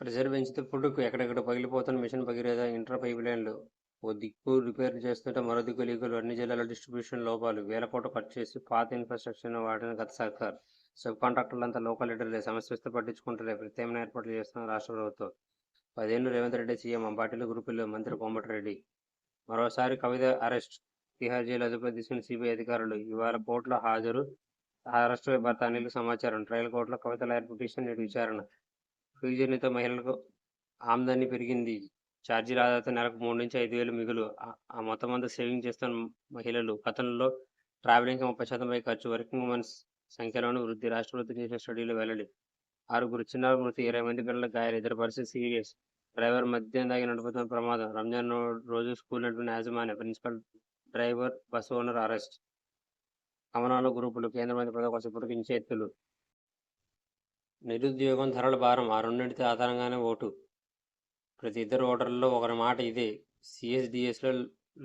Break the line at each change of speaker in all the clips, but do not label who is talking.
Pressure పెంచితే పుట్టుకు ఎక్కడెక్కడ పగిలిపోతున్న మిషన్ భగీరథ ఇంటర్ పైప్ లైన్లు ఓ దిక్కు రిపేర్ చేస్తుంటే మరో దిక్కు లీకులు అన్ని జిల్లాల డిస్ట్రిబ్యూషన్ లోపాలు. వేల కోట్లు ఖర్చు చేసి పాత ఇన్ఫ్రాస్ట్రక్చర్ వాడిన గత సర్కార్. సబ్ కాంట్రాక్టర్లంతా లోకల్ లీడర్లే సమస్య వస్తే పట్టించుకుంటలే ప్రత్యేకమైన ఏర్పాట్లు చేస్తున్న రాష్ట్ర ప్రభుత్వం. పదేళ్ళు రేవంత్ రెడ్డి సీఎం అంబాటిలో గ్రూపుల్లో మంత్రి కోమటిరెడ్డి. మరోసారి కవిత అరెస్ట్ తిహార్ జైలు అదుపులో తీసుకున్న సిబిఐ అధికారులు. ఇవాళ కోర్టులో హాజరు అరెస్ట్ భర్త అనిల్ సమాచారం. ట్రయల్ కోర్టులో కవిత లాయర్ పిటిషన్ నేడు విచారణ. ఫ్రీ మహిళలకు ఆమ్దాని పెరిగింది. ఛార్జీల ఆదాయంతో నెలకు మూడు నుంచి ఐదు వేలు మిగులు. ఆ- మొత్తం అంతా సేవింగ్ చేస్తున్న మహిళలు గతంలో ట్రావెలింగ్కి ముప్పై శాతం పై ఖర్చు వర్కింగ్ ఉమెన్స్ సంఖ్యలోనూ వృద్ధి రాష్ట్ర వృద్ధి చేసిన స్టడీలో వెల్లడి. ఆరుగురు చిన్నారు మృతి ఇరవై మంది పిల్లలకు గాయాలు ఇద్దరు పరిస్థితి సీరియస్. డ్రైవర్ మద్యం దాగి నడుపుతున్న ప్రమాదం. రంజాన్ రోజు స్కూల్ నడిపిన యాజమాన్య principal driver bus owner arrest. కమనాల గ్రూపులు కేంద్ర మంత్రి ప్రజల కోసం పురికించే ఎత్తులు. నిరుద్యోగం ధరల భారం ఆ రెండింటి ఆధారంగానే ఓటు. ప్రతి ఇద్దరు ఓటర్లలో ఒకరి మాట ఇదే. సిఎస్డిఎస్లో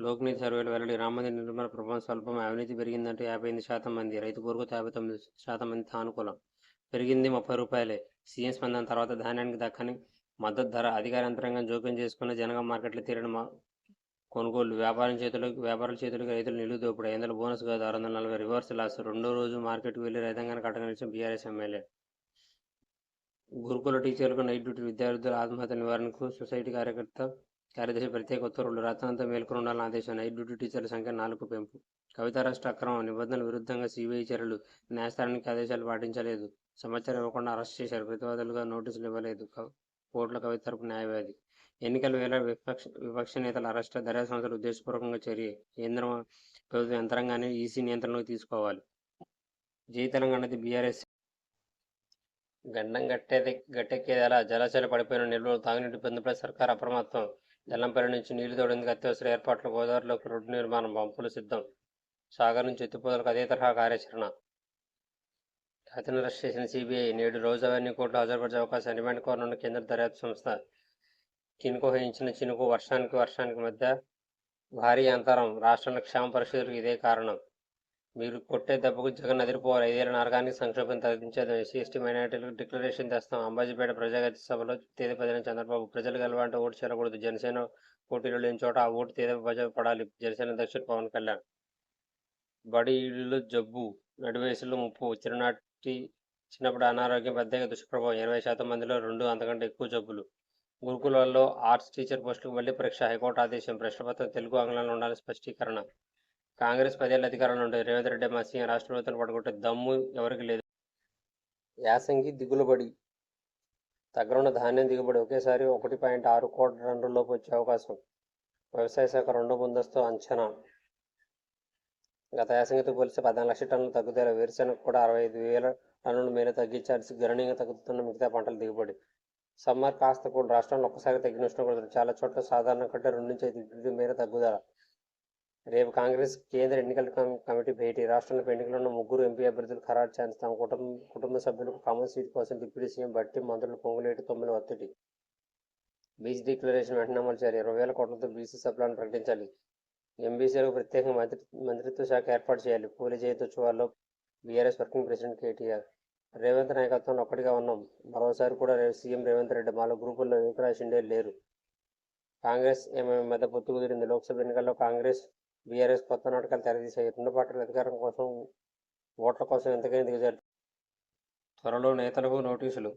లోక్నీతి సర్వేలు వెల్లడి రామమందిర నిర్మాణ ప్రభావం స్వల్పం అవినీతి పెరిగిందంటే యాభై ఎనిమిది శాతం మంది రైతు కోరుకు యాభై తొమ్మిది శాతం మంది సానుకూలం పెరిగింది ముప్పై రూపాయలే. సీఎం స్పందన తర్వాత ధాన్యానికి దక్కని మద్దతు ధర అధికార యంత్రాంగం జోక్యం చేసుకున్న జనగా మార్కెట్లో తీరడం కొనుగోలు వ్యాపారం చేతులకు వ్యాపారుల చేతులకు రైతులు నిలువ దోపుడు ఐదు వందల బోనస్ కాదు ఆరు వందల నలభై రివర్స్ లాస్ రెండో రోజు మార్కెట్కి వెళ్ళి రైతాంగాన్ని కట్టగలిచిన బీఆర్ఎస్ ఎమ్మెల్యే. గురుకుల టీచర్లకు నైట్ డ్యూటీ విద్యార్థుల ఆత్మహత్య నివారణకు సొసైటీ కార్యకర్త కార్యదర్శి ప్రత్యేక ఉత్తర్వులు రాత్రంతా మేల్కొని ఉండాలని ఆదేశం నైట్ డ్యూటీ టీచర్ల సంఖ్య నాలుగు పెంపు. కవిత రాష్ట్ర అక్రమం నిబంధనల విరుద్ధంగా సిబిఐ చర్యలు న్యాయస్థానానికి ఆదేశాలు పాటించలేదు. సమాచారం ఇవ్వకుండా అరెస్ట్ చేశారు. ప్రతివాదులుగా నోటీసులు ఇవ్వలేదు. కోర్టుల కవిత తరపు న్యాయవాది ఎన్నికల వేళ విపక్ష విపక్ష నేతల అరెస్ట్ దర్యాప్తు సంస్థలు ఉద్దేశపూర్వకంగా చర్య. కేంద్రం ప్రభుత్వ యంత్రాంగాన్ని ఈసీ నియంత్రణలోకి తీసుకోవాలి. జై తెలంగాణది బీఆర్ఎస్. గండం గట్టేది గట్టెక్కేదేలా జలాశయాలు పడిపోయిన నిల్వలు తాగునీటి ఇబ్బందిపై సర్కార్ అప్రమత్తం. జల్లంపల్లి నుంచి నీళ్ళు తోడేందుకు అత్యవసర ఏర్పాట్లు గోదావరిలోకి రోడ్డు నిర్మాణం పంపులు సిద్ధం. సాగర్ నుంచి ఎత్తిపోదలకు అదే తరహా కార్యాచరణ. అతను అరెస్ట్ చేసిన సిబిఐ నేడు రోజు అవన్నీ కోర్టులో హాజరుపరిచే అవకాశం డిమాండ్ కోరనున్న కేంద్ర దర్యాప్తు సంస్థ. కినుకు వహించిన చినుకు వర్షానికి వర్షానికి మధ్య భారీ అంతరం రాష్ట్రంలో క్షేమ పరిస్థితులకు ఇదే కారణం. మీరు కొట్టే దెబ్బకు జగన్ అదిరిపోవాలి. ఐదేళ్ళ నరకానికి సంక్షోభం తగ్గించేది ఎస్సీ ఎస్టీ మైనార్టీలకు డిక్లరేషన్ తెస్తాం. అంబాజీపేట ప్రజాగతి సభలో తేదీ పదిన చంద్రబాబు. ప్రజలు గెలవాలంటే ఓటు చేరకూడదు. జనసేన పోటీలో లేని చోట ఆ ఓటు తేదీ ప్రజలు పడాలి. జనసేన అధ్యక్షుడు పవన్ కళ్యాణ్. బడి ఇళ్ళు జబ్బు నడివయసులో ముప్పు చిరునాటి చిన్నప్పుడు అనారోగ్యం పెద్దగా దుష్ప్రభావం. ఇరవై శాతం మందిలో రెండు అంతకంటే ఎక్కువ జబ్బులు. గురుకులాల్లో ఆర్ట్స్ టీచర్ పోస్టులకు మళ్ళీ పరీక్ష హైకోర్టు ఆదేశం. ప్రశ్నపత్రం తెలుగు ఆంగ్లంలో ఉండాలని స్పష్టీకరణ. కాంగ్రెస్ పదేళ్ళ అధికారంలో ఉంటుంది రేవంత్ రెడ్డి మా సీఎం రాష్ట్ర ప్రభుత్వం పడుకుంటే దమ్ము ఎవరికి లేదు. యాసంగి దిగులుబడి తగ్గరున్న ధాన్యం దిగుబడి ఒకేసారి ఒకటి పాయింట్ ఆరు కోట్ల టన్నుల్లోపు వచ్చే అవకాశం. వ్యవసాయ శాఖ రెండో ముందస్తు అంచనా. గత యాసంగితో పోలిస్తే పద్నాలుగు లక్షల టన్నులు తగ్గుదల వేరుశెనగ కూడా అరవై ఐదు వేల టన్నుల మేర తగ్గించాల్సి గణనీయంగా తగ్గుతున్న మిగతా పంటల దిగుబడి. సమ్మర్ కాస్త కూడా రాష్ట్రంలో ఒక్కసారి తగ్గిన ఉష్ణోగ్రతలు చాలా చోట్ల సాధారణ కంటే రెండు నుంచి ఐదు డిగ్రీల మేర తగ్గుదల. రేపు కాంగ్రెస్ కేంద్ర ఎన్నికల కమిటీ భేటీ. రాష్ట్రంలో ఎన్నికల్లో ఉన్న ముగ్గురు ఎంపీ అభ్యర్థులు ఖరారు చేస్తాం కుటుంబ కుటుంబ సభ్యులకు కామన్ సీట్ కోసం డిప్యూటీ సీఎం బట్టి మంత్రులు పొంగులేటి తొమ్మిది ఒత్తిడి. బీసీ డిక్లరేషన్ వెంటనే అమలు చేయాలి. ఇరవై వేల కోట్లతో బీసీ సభలను ప్రకటించాలి. ఎంబీసీలకు ప్రత్యేక మంత్రి మంత్రిత్వ శాఖ ఏర్పాటు చేయాలి. పూలి జయతోత్సవాల్లో BRS working president KTR. Revanth నాయకత్వంలో ఒక్కటిగా ఉన్నాం. మరోసారి కూడా రేపు సీఎం రేవంత్ రెడ్డి మాలో గ్రూపుల్లో ఏకరాజ్ షిండే లేరు. కాంగ్రెస్ ఎంఐఎం మధ్య పొత్తు కుదిరింది లోక్సభ ఎన్నికల్లో కాంగ్రెస్ బీఆర్ఎస్ కొత్త నాటకాలు తెరదీశాయి రెండు పార్టీల అధికారం కోసం ఓట్ల కోసం ఎంతకైనా దిగజారు త్వరలో నేతలకు నోటీసులు.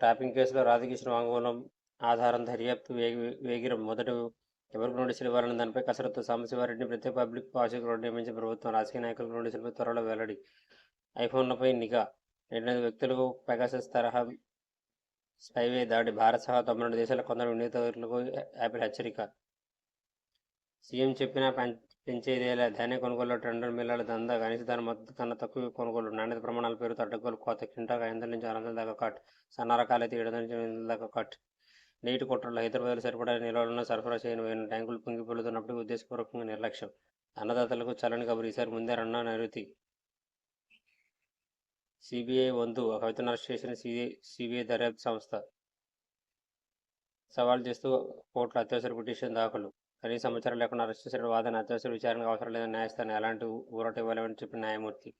ట్రాపింగ్ కేసులో రాధాకృష్ణ వాంగ్మూలం ఆధారం దర్యాప్తు వేగి వేగిరం మొదట ఎవరికి నోటీసులు ఇవ్వాలన్న దానిపై కసరత్తు సాంబశివారెడ్డిని ప్రత్యేక పబ్లిక్ ప్రాసిక్యూటర్ నియమించిన ప్రభుత్వం రాజకీయ నాయకులకు నోటీసులపై త్వరలో వెల్లడి. ఐఫోన్లపై నిఘా రెండు వ్యక్తులకు పెగాసస్ తరహా స్పైవే దాడి భారత్ సహా తొమ్మిది రెండు దేశాల కొందరు వినియోగదారులకు యాపిల్ హెచ్చరిక. సీఎం చెప్పినా పెంచేదేలా ధాన్య కొనుగోలు టెండర్ మిల్లాల దందా కనీస ధర మద్దతు కన్నా తక్కువ కొనుగోలు. నాణ్యత ప్రమాణాల పేరుతో అడ్డగోలు కోత కింటాకు ఐదు నుంచి ఆరు వందల దాకా కట్. సన్న అయితే ఏడు నుంచి ఎనిమిది దాకా కట్. నీటి కుట్రలు హైదరాబాద్లో సరిపడా నిల్వలను సరఫరా చేయని ట్యాంకులు పొంగి పొలుతున్నప్పుడు ఉద్దేశపూర్వకంగా నిర్లక్ష్యం. అన్నదాతలకు చలని కబురు. ఈసారి ముందే రన్నా నైరుతి. సిబిఐ వంతు. కవితను అరెస్ట్ చేసిన సిబిఐ సిబిఐ దర్యాప్తు సంస్థ. సవాల్ చేస్తూ కోర్టులో అత్యవసర పిటిషన్ దాఖలు. కనీస సమాచారం లేకుండా అరెస్ట్ చేసిన వాదన అత్యవసర విచారణకు అవసరం లేదని న్యాయస్థానం ఎలాంటి ఊరట ఇవ్వలేమని చెప్పిన న్యాయమూర్తి